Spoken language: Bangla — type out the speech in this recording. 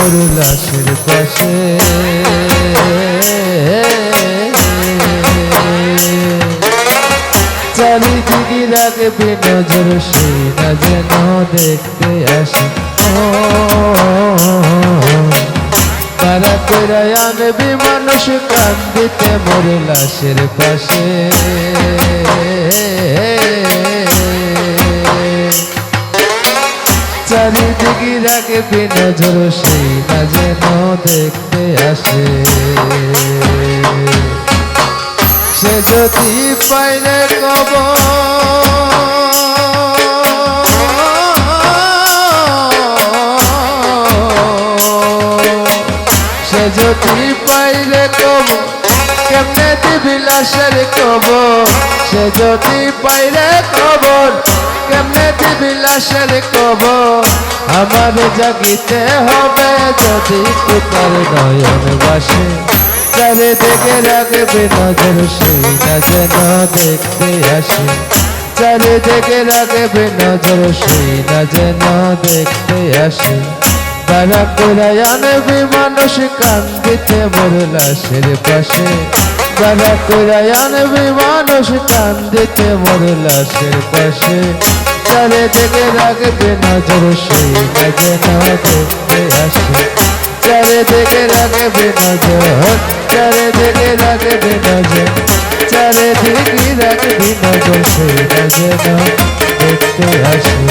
মোর লাশের পাশে। চারিদিকে রাখবে নজর সেই না যেন দেখতে আসে। তারা করে আনবি মানুষ, কান্দিতে মোর পাশে। চারিদিকে রাখবে নজর সেই না যেন দেখতে আসে। সে যদি পাইলে কব সে যদি পাইলে কব লাশের কব সে যদি পাইলে খবর কেমনে দিবি লাশের কব আমার জাগিতে হবে যদি কুতার নয়ন বাসে চারে দেখে রাখবে নজর সেই না যেন দেখতে আসে। চারে দেখে রাখবে নজর সেই না যেন দেখতে আসে। তারা কোরাই আনবি মানুষ কান্দিতে মোর লাশের পাশে। তারা কোরাই আনবি মানুষ কান্দিতে মোর লাশের পাশে। চারে দেখে রাখবে নজর, সেই না যেন দেখতে আসে। চারে দেখে রাখবে নজর চারে দেখে রাখবে নজর। চারে দেখে রাখবি নজর, সেই না যেন দেখতে আসে।